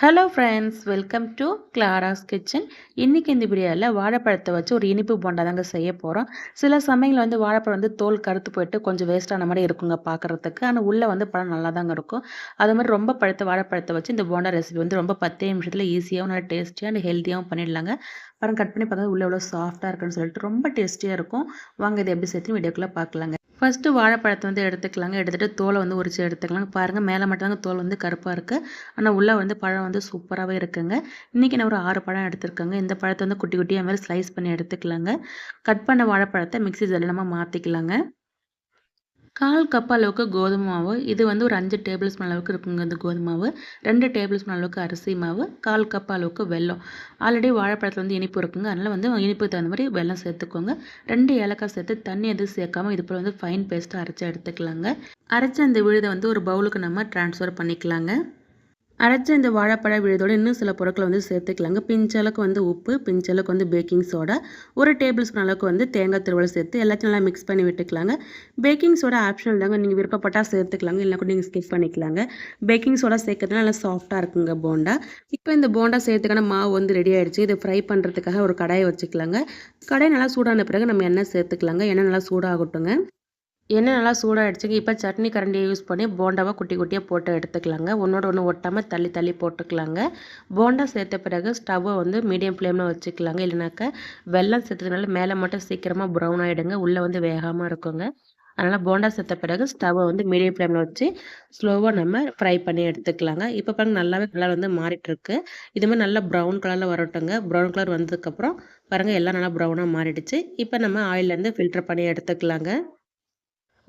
Hello friends welcome to Clara's kitchen இன்றைக்கி இந்த வீடியோவில் வாழைப்பழத்தை வச்சு ஒரு இனிப்பு போண்டா தாங்க செய்ய போகிறோம் சில சமயங்களில் வந்து வாழைப்பழம் வந்து தோல் கருத்து போயிட்டு கொஞ்சம் வேஸ்ட்டான மாதிரி இருக்குங்க பார்க்குறதுக்கு ஆனால் உள்ளே வந்து பழம் நல்லா தாங்க இருக்கும். அது மாதிரி ரொம்ப பழுத்த வாழைப்பழத்தை வச்சு இந்த போண்டா ரெசிபி வந்து ரொம்ப பத்தே நிமிஷத்தில் ஈஸியாகவும் நல்லா டேஸ்டியாக அண்ட் ஹெல்த்தியாகவும் பண்ணிடலாங்க. பழம் கட் பண்ணி பார்த்தா உள்ளே எவ்வளோ சாஃப்ட்டாக இருக்குன்னு சொல்லிட்டு ரொம்ப டேஸ்டியாக இருக்கும். வாங்க இதை எப்படி சேர்த்து வீடியோக்குள்ளே பார்க்கலாங்க. ஃபஸ்ட்டு வாழைப்பழத்தை வந்து எடுத்துக்கலாங்க. எடுத்துகிட்டு தோலை வந்து உரிச்சு எடுத்துக்கலாங்க பாருங்கள் மேலே மட்டும்தாங்க தோல் வந்து கருப்பாக இருக்குது ஆனால் உள்ளே வந்து பழம் வந்து சூப்பராகவே இருக்குங்க. இன்றைக்கி நான் ஒரு ஆறு பழம் எடுத்துருக்கேங்க. இந்த பழத்தை வந்து குட்டி குட்டியாக மாதிரி ஸ்லைஸ் பண்ணி எடுத்துக்கலாங்க. கட் பண்ண வாழைப்பழத்தை மிக்சி ஜல்லில் நம்ம மாற்றிக்கலாங்க கால் கப் அளவுக்கு கோதுமை மாவு இது வந்து ஒரு அஞ்சு டேபிள் ஸ்பூன் அளவுக்கு இருக்குங்க இந்த கோதுமை மாவு. ரெண்டு டேபிள் ஸ்பூன் அளவுக்கு அரிசி மாவு கால் கப் அளவுக்கு வெல்லம். ஆல்ரெடி வாழைப்பழத்தில் வந்து இனிப்பு இருக்குங்க. அதனால் வந்து இனிப்பு தகுந்த மாதிரி வெல்லம் சேர்த்துக்கோங்க. ரெண்டு ஏலக்காய் சேர்த்து தண்ணி எதுவும் சேர்க்காமல் இது போல் வந்து ஃபைன் பேஸ்ட்டாக அரைச்சி எடுத்துக்கலாங்க. அரைச்ச அந்த விழுதை வந்து ஒரு பவுலுக்கு நம்ம ட்ரான்ஸ்ஃபர் பண்ணிக்கலாங்க. அரைச்ச இந்த வாழைப்பழ விழுதோடு இன்னும் சில பொருட்களை வந்து சேர்த்துக்கலாங்க. பிஞ்சளவுக்கு வந்து உப்பு பிஞ்சளவுக்கு வந்து பேக்கிங் சோடா ஒரு டேபிள் ஸ்பூன் அளவுக்கு வந்து தேங்காய் திருவள்ளை சேர்த்து எல்லாத்தையும் நல்லா மிக்ஸ் பண்ணி விட்டுக்கலாங்க. பேக்கிங் சோடா ஆப்ஷனல் தாங்க நீங்கள் விருப்பப்பட்டால் சேர்த்துக்கலாங்க. இல்லை கூட நீங்கள் ஸ்கிப் பண்ணிக்கலாங்க. பேக்கிங் சோடா சேர்க்கறதுனால நல்லா சாஃப்ட்டாக இருக்குங்க போண்டா. இப்போ இந்த போண்டா சேர்த்துக்கான மாவு வந்து ரெடி ஆகிடுச்சு இதை ஃப்ரை பண்ணுறதுக்காக ஒரு கடாயை வச்சுக்கலாங்க. கடாய் நல்லா சூடான பிறகு நம்ம எண்ணெய் சேர்த்துக்கலாங்க. எண்ணெய் நல்லா சூடாகட்டுங்க. எண்ணெய் நல்லா சூடாகிடுச்சுங்க இப்போ சட்னி கரண்டியை யூஸ் பண்ணி போண்டாவை குட்டி குட்டியாக போட்டு எடுத்துக்கலாங்க. ஒன்றோட ஒன்று ஒட்டாமல் தள்ளி தள்ளி போட்டுக்கலாங்க. போண்டா சேர்த்த பிறகு ஸ்டவ்வை வந்து மீடியம் ஃப்ளேமில் வச்சுக்கலாங்க. இல்லைனாக்கா வெள்ளம் சேர்த்ததுனால மேலே மட்டும் சீக்கிரமாக ப்ரௌன் ஆகிடுங்க உள்ளே வந்து வேகாமல் இருக்குங்க. அதனால் போண்டா சேர்த்த பிறகு ஸ்டவ்வை வந்து மீடியம் ஃப்ளேமில் வச்சு ஸ்லோவாக நம்ம ஃப்ரை பண்ணி எடுத்துக்கலாங்க. இப்போ பாருங்க நல்லாவே கலர் வந்து மாறிட்டுருக்கு. இதுமாதிரி நல்லா ப்ரௌன் கலரில் வரட்டுங்க. ப்ரௌன் கலர் வந்ததுக்கப்புறம் பாருங்கள் எல்லாம் நல்லா ப்ரௌனாக மாறிடுச்சு. இப்போ நம்ம ஆயிலேருந்து ஃபில்டர் பண்ணி எடுத்துக்கலாங்க.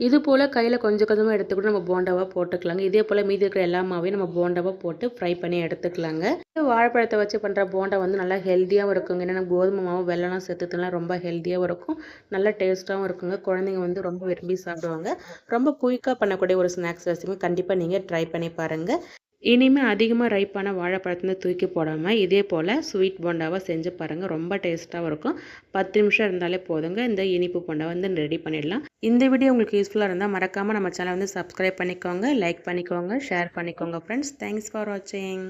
இது போல் கையில் கொஞ்சம் கொஞ்சமாக எடுத்துக்கூட நம்ம போண்டாவாக போட்டுக்கலாங்க. இதே போல் மீதி இருக்கிற எல்லா மாவையும் நம்ம போண்டாவாக போட்டு ஃப்ரை பண்ணி எடுத்துக்கலாங்க. வாழைப்பழத்தை வச்சு பண்ணுற போண்டா வந்து நல்லா ஹெல்த்தியாகவும் இருக்குங்க. ஏன்னா கோதுமை மாவு வெள்ளம்லாம் சேர்த்துலாம் ரொம்ப ஹெல்த்தியாகவும் இருக்கும். நல்லா டேஸ்ட்டாகவும் இருக்குங்க. குழந்தைங்க வந்து ரொம்ப விரும்பி சாப்பிடுவாங்க. ரொம்ப குயிக்காக பண்ணக்கூடிய ஒரு ஸ்நாக்ஸ் ரெசிபி கண்டிப்பாக நீங்கள் ட்ரை பண்ணி பாருங்கள் இனிமேல் அதிகமாக ரைப்பான வாழைப்பழத்தை தூக்கி போடாமல் இதே போல் ஸ்வீட் போண்டாவாக செஞ்சு பாருங்கள் ரொம்ப டேஸ்ட்டாகவும் இருக்கும். பத்து நிமிஷம் இருந்தாலே போதுங்க. இந்த இனிப்பு போண்டா வந்து ரெடி பண்ணிடலாம். இந்த வீடியோ உங்களுக்கு யூஸ்ஃபுல்லாக இருந்தால் மறக்காமல் நம்ம சேனல் வந்து சப்ஸ்கிரைப் பண்ணிக்கோங்க. லைக் பண்ணிக்கோங்க. ஷேர் பண்ணிக்கோங்க ஃப்ரெண்ட்ஸ் தேங்க்ஸ் ஃபார் வாட்சிங்